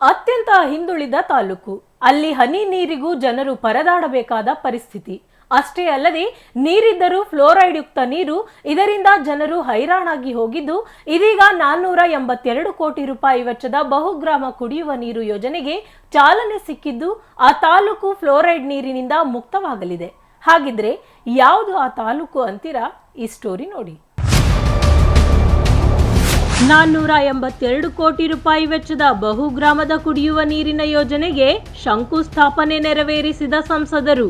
ಅತ್ಯಂತ ಹಿಂದುಳಿದ ತಾಲೂಕು. ಅಲ್ಲಿ ಹನಿ ನೀರಿಗೂ ಜನರು ಪರದಾಡಬೇಕಾದ ಪರಿಸ್ಥಿತಿ. ಅಷ್ಟೇ ಅಲ್ಲದೆ, ನೀರಿದ್ದರೂ ಫ್ಲೋರೈಡ್ ಯುಕ್ತ ನೀರು ಇದರಿಂದ ಜನರು ಹೈರಾಣಾಗಿ ಹೋಗಿದ್ದು, ಇದೀಗ ನಾನ್ನೂರ ಎಂಬತ್ತೆರಡು ಕೋಟಿ ರೂಪಾಯಿ ವೆಚ್ಚದ ಬಹುಗ್ರಾಮ ಕುಡಿಯುವ ನೀರು ಯೋಜನೆಗೆ ಚಾಲನೆ ಸಿಕ್ಕಿದ್ದು, ಆ ತಾಲೂಕು ಫ್ಲೋರೈಡ್ ನೀರಿನಿಂದ ಮುಕ್ತವಾಗಲಿದೆ. ಹಾಗಿದ್ರೆ, ಯಾವುದು ಆ ತಾಲೂಕು ಅಂತೀರಾ? ಈ ಸ್ಟೋರಿ ನೋಡಿ. ನಾನ್ನೂರ ಎಂಬತ್ತೆರಡು ಕೋಟಿ ರೂಪಾಯಿ ವೆಚ್ಚದ ಬಹುಗ್ರಾಮದ ಕುಡಿಯುವ ನೀರಿನ ಯೋಜನೆಗೆ ಶಂಕುಸ್ಥಾಪನೆ ನೆರವೇರಿಸಿದ ಸಂಸದರು.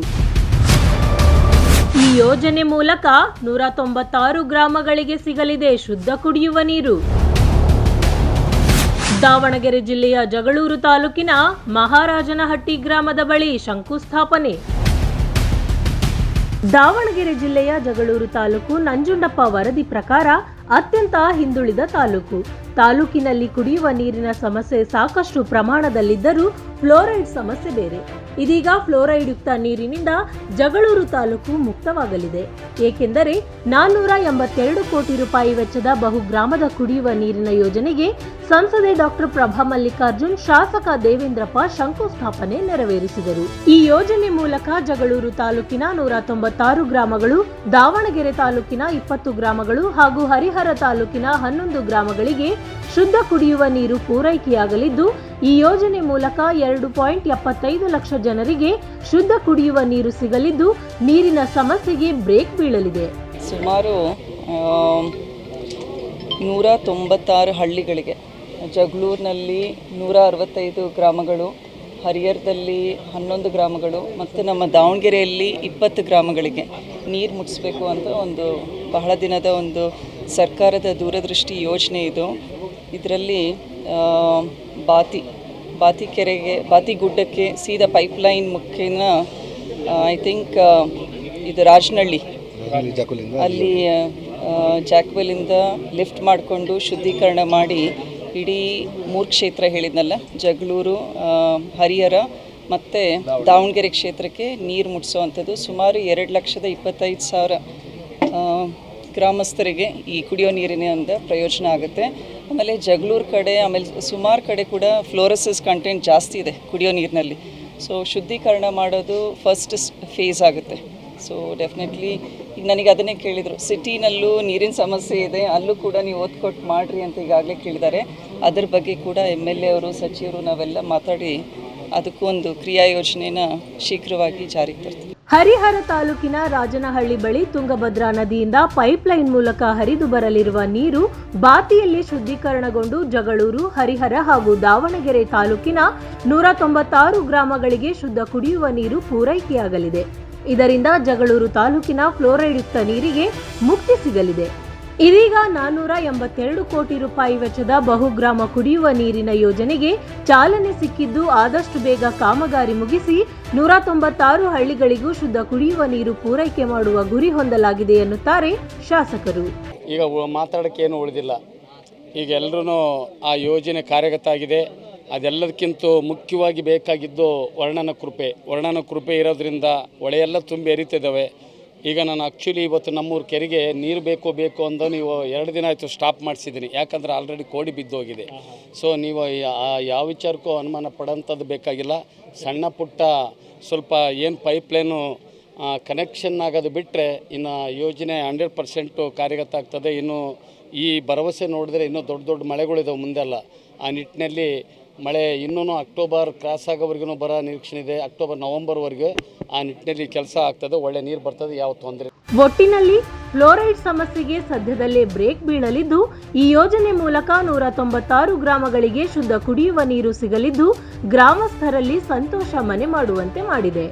ಈ ಯೋಜನೆ ಮೂಲಕ ನೂರ ತೊಂಬತ್ತಾರು ಗ್ರಾಮಗಳಿಗೆ ಸಿಗಲಿದೆ ಶುದ್ಧ ಕುಡಿಯುವ ನೀರು. ದಾವಣಗೆರೆ ಜಿಲ್ಲೆಯ ಜಗಳೂರು ತಾಲೂಕಿನ ಮಹಾರಾಜನಹಟ್ಟಿ ಗ್ರಾಮದ ಬಳಿ ಶಂಕುಸ್ಥಾಪನೆ. ದಾವಣಗೆರೆ ಜಿಲ್ಲೆಯ ಜಗಳೂರು ತಾಲೂಕು ನಂಜುಂಡಪ್ಪ ವರದಿ ಪ್ರಕಾರ ಅತ್ಯಂತ ಹಿಂದುಳಿದ ತಾಲೂಕು. ತಾಲೂಕಿನಲ್ಲಿ ಕುಡಿಯುವ ನೀರಿನ ಸಮಸ್ಯೆ ಸಾಕಷ್ಟು ಪ್ರಮಾಣದಲ್ಲಿದ್ದರೂ ಫ್ಲೋರೈಡ್ ಸಮಸ್ಯೆ ಬೇರೆ. ಇದೀಗ ಫ್ಲೋರೈಡ್ ಯುಕ್ತ ನೀರಿನಿಂದ ಜಗಳೂರು ತಾಲೂಕು ಮುಕ್ತವಾಗಲಿದೆ. ಏಕೆಂದರೆ ನಾನ್ನೂರ ಎಂಬತ್ತೆರಡು ಕೋಟಿ ರೂಪಾಯಿ ವೆಚ್ಚದ ಬಹುಗ್ರಾಮದ ಕುಡಿಯುವ ನೀರಿನ ಯೋಜನೆಗೆ ಸಂಸದೆ ಡಾಕ್ಟರ್ ಪ್ರಭಾ ಮಲ್ಲಿಕಾರ್ಜುನ್, ಶಾಸಕ ದೇವೇಂದ್ರಪ್ಪ ಶಂಕುಸ್ಥಾಪನೆ ನೆರವೇರಿಸಿದರು. ಈ ಯೋಜನೆ ಮೂಲಕ ಜಗಳೂರು ತಾಲೂಕಿನ ನೂರ ತೊಂಬತ್ತಾರು ಗ್ರಾಮಗಳು, ದಾವಣಗೆರೆ ತಾಲೂಕಿನ ಇಪ್ಪತ್ತು ಗ್ರಾಮಗಳು ಹಾಗೂ ಹರಿಹರ ತಾಲೂಕಿನ ಹನ್ನೊಂದು ಗ್ರಾಮಗಳಿಗೆ ಶುದ್ಧ ಕುಡಿಯುವ ನೀರು ಪೂರೈಕೆಯಾಗಲಿದ್ದು, ಈ ಯೋಜನೆ ಮೂಲಕ ಎರಡು ಪಾಯಿಂಟ್ ಎಪ್ಪತ್ತೈದು ಲಕ್ಷ ಜನರಿಗೆ ಶುದ್ಧ ಕುಡಿಯುವ ನೀರು ಸಿಗಲಿದ್ದು, ನೀರಿನ ಸಮಸ್ಯೆಗೆ ಬ್ರೇಕ್ ಬೀಳಲಿದೆ. ಸುಮಾರು ನೂರ ತೊಂಬತ್ತಾರು ಹಳ್ಳಿಗಳಿಗೆ, ಜಗಳೂರಿನಲ್ಲಿ ನೂರ ಅರವತ್ತೈದು ಗ್ರಾಮಗಳು, ಹರಿಹರದಲ್ಲಿ ಹನ್ನೊಂದು ಗ್ರಾಮಗಳು ಮತ್ತು ನಮ್ಮ ದಾವಣಗೆರೆಯಲ್ಲಿ ಇಪ್ಪತ್ತು ಗ್ರಾಮಗಳಿಗೆ ನೀರು ಮುಟ್ಟಿಸ್ಬೇಕು ಅಂತ ಒಂದು ಬಹಳ ದಿನದ ಒಂದು ಸರ್ಕಾರದ ದೂರದೃಷ್ಟಿ ಯೋಜನೆ ಇದು. ಇದರಲ್ಲಿ ಬಾತಿ ಬಾತಿ ಕೆರೆಗೆ ಬಾತಿ ಗುಡ್ಡಕ್ಕೆ ಸೀದಾ ಪೈಪ್ಲೈನ್ ಮುಖೇನ ಐ ಥಿಂಕ್ ಇದು ರಾಜನಹಳ್ಳಿ ಅಲ್ಲಿ ಜಾಕ್ವೆಲಿಂದ ಲಿಫ್ಟ್ ಮಾಡಿಕೊಂಡು ಶುದ್ಧೀಕರಣ ಮಾಡಿ ಇಡೀ ಮೂರು ಕ್ಷೇತ್ರ ಹೇಳಿದ್ನಲ್ಲ ಜಗಳೂರು ಹರಿಹರ ಮತ್ತು ದಾವಣಗೆರೆ. ಕ್ಷೇತ್ರಕ್ಕೆ ನೀರು ಮುಟ್ಟಿಸೋವಂಥದ್ದು ಸುಮಾರು ಎರಡು ಲಕ್ಷದ ಇಪ್ಪತ್ತೈದು ಸಾವಿರ ಗ್ರಾಮಸ್ಥರಿಗೆ ಈ ಕುಡಿಯೋ ನೀರಿನಿಂದ ಪ್ರಯೋಜನ ಆಗುತ್ತೆ. ಆಮೇಲೆ ಜಗಳೂರು ಕಡೆ, ಆಮೇಲೆ ಸುಮಾರು ಕಡೆ ಕೂಡ ಫ್ಲೋರಸಸ್ ಕಂಟೆಂಟ್ ಜಾಸ್ತಿ ಇದೆ ಕುಡಿಯೋ ನೀರಿನಲ್ಲಿ. ಸೊ ಶುದ್ಧೀಕರಣ ಮಾಡೋದು ಫಸ್ಟ್ ಫೇಸ್ ಆಗುತ್ತೆ. ಸೊ ಡೆಫಿನೆಟ್ಲಿ ಈಗ ನನಗೆ ಅದನ್ನೇ ಕೇಳಿದರು. ಸಿಟಿನಲ್ಲೂ ನೀರಿನ ಸಮಸ್ಯೆ ಇದೆ, ಅಲ್ಲೂ ಕೂಡ ನೀವು ಓದ್ಕೊಟ್ಟು ಕೊಟ್ಟು ಮಾಡಿರಿ ಅಂತ ಈಗಾಗಲೇ ಕೇಳಿದ್ದಾರೆ. ಅದ್ರ ಬಗ್ಗೆ ಕೂಡ ಎಂ ಎಲ್ ಎ ಅವರು, ಸಚಿವರು ನಾವೆಲ್ಲ ಮಾತಾಡಿ ಅದಕ್ಕೂ ಒಂದು ಕ್ರಿಯಾ ಯೋಜನೆನ ಶೀಘ್ರವಾಗಿ ಜಾರಿಗೆ ತರ್ತೀವಿ. ಹರಿಹರ ತಾಲೂಕಿನ ರಾಜನಹಳ್ಳಿ ಬಳಿ ತುಂಗಭದ್ರಾ ನದಿಯಿಂದ ಪೈಪ್ಲೈನ್ ಮೂಲಕ ಹರಿದು ಬರಲಿರುವ ನೀರು ಬಾತಿಯಲ್ಲಿ ಶುದ್ಧೀಕರಣಗೊಂಡು ಜಗಳೂರು, ಹರಿಹರ ಹಾಗೂ ದಾವಣಗೆರೆ ತಾಲೂಕಿನ ನೂರ ತೊಂಬತ್ತಾರು ಗ್ರಾಮಗಳಿಗೆ ಶುದ್ಧ ಕುಡಿಯುವ ನೀರು ಪೂರೈಕೆಯಾಗಲಿದೆ. ಇದರಿಂದ ಜಗಳೂರು ತಾಲೂಕಿನ ಫ್ಲೋರೈಡ್ ಯುಕ್ತ ನೀರಿಗೆ ಮುಕ್ತಿ ಸಿಗಲಿದೆ. ಇದೀಗ ನಾನ್ನೂರ ಎಂಬತ್ತೆರಡು ಕೋಟಿ ರೂಪಾಯಿ ವೆಚ್ಚದ ಬಹುಗ್ರಾಮ ಕುಡಿಯುವ ನೀರಿನ ಯೋಜನೆಗೆ ಚಾಲನೆ ಸಿಕ್ಕಿದ್ದು ಆದಷ್ಟು ಬೇಗ ಕಾಮಗಾರಿ ಮುಗಿಸಿ ನೂರ ತೊಂಬತ್ತಾರು ಹಳ್ಳಿಗಳಿಗೂ ಶುದ್ಧ ಕುಡಿಯುವ ನೀರು ಪೂರೈಕೆ ಮಾಡುವ ಗುರಿ ಹೊಂದಲಾಗಿದೆ ಎನ್ನುತ್ತಾರೆ ಶಾಸಕರು. ಈಗ ಮಾತಾಡಕ್ಕೆ ಏನು ಉಳಿದಿಲ್ಲ. ಈಗ ಎಲ್ಲರೂ ಆ ಯೋಜನೆ ಕಾರ್ಯಗತ ಆಗಿದೆ ಅದೆಲ್ಲದಕ್ಕಿಂತ ಮುಖ್ಯವಾಗಿ ಬೇಕಾಗಿದ್ದು ವರ್ಣನ ಕೃಪೆ. ವರ್ಣನ ಕೃಪೆ ಇರೋದ್ರಿಂದ ಹೊಳೆಯೆಲ್ಲ ತುಂಬಿ ಹರಿತಿದ್ದಾವೆ. ಈಗ ನಾನು ಆ್ಯಕ್ಚುಲಿ ಇವತ್ತು ನಮ್ಮೂರು ಕೆರೆಗೆ ನೀರು ಬೇಕು ಬೇಕು ಅಂತ ನೀವು ಎರಡು ದಿನ ಆಯಿತು ಸ್ಟಾಪ್ ಮಾಡಿಸಿದ್ದೀನಿ ಯಾಕಂದರೆ ಆಲ್ರೆಡಿ ಕೋಡಿ ಬಿದ್ದೋಗಿದೆ. ಸೊ ನೀವು ಯಾವ ವಿಚಾರಕ್ಕೂ ಅನುಮಾನ ಪಡೋಂಥದ್ದು ಬೇಕಾಗಿಲ್ಲ. ಸಣ್ಣ ಪುಟ್ಟ ಸ್ವಲ್ಪ ಏನು ಪೈಪ್ಲೈನು ಕನೆಕ್ಷನ್ ಆಗೋದು ಬಿಟ್ಟರೆ ಇನ್ನು ಯೋಜನೆ ಹಂಡ್ರೆಡ್ ಪರ್ಸೆಂಟು ಕಾರ್ಯಗತ ಆಗ್ತದೆ. ಇನ್ನು ಈ ಭರವಸೆ ನೋಡಿದ್ರೆ ಇನ್ನೂ ದೊಡ್ಡ ದೊಡ್ಡ ಮಳೆಗಳಿದಾವೆ ಮುಂದೆಲ್ಲ ಆ ನಿಟ್ಟಿನಲ್ಲಿ ಮಳೆ ಇನ್ನೂ ಅಕ್ಟೋಬರ್ ಕ್ರಾಸ್ ಆಗೋವರೆಗೂ ಬರೋ ನಿರೀಕ್ಷಣೆ ಇದೆ. ಅಕ್ಟೋಬರ್, ನವೆಂಬರ್ವರೆಗೆ ಆ ನಿಟ್ಟಿನಲ್ಲಿ ಕೆಲಸ ಆಗ್ತದೆ. ಒಳ್ಳೆ ನೀರು ಬರ್ತದೆ, ಯಾವ ತೊಂದರೆ ಒಟ್ಟಿನಲ್ಲಿ ಫ್ಲೋರೈಡ್ ಸಮಸ್ಯೆಗೆ ಸದ್ಯದಲ್ಲೇ ಬ್ರೇಕ್ ಬೀಳಲಿದ್ದು, ಈ ಯೋಜನೆ ಮೂಲಕ ನೂರ ತೊಂಬತ್ತಾರು ಗ್ರಾಮಗಳಿಗೆ ಶುದ್ಧ ಕುಡಿಯುವ ನೀರು ಸಿಗಲಿದ್ದು, ಗ್ರಾಮಸ್ಥರಲ್ಲಿ ಸಂತೋಷ ಮನೆ ಮಾಡುವಂತೆ ಮಾಡಿದೆ.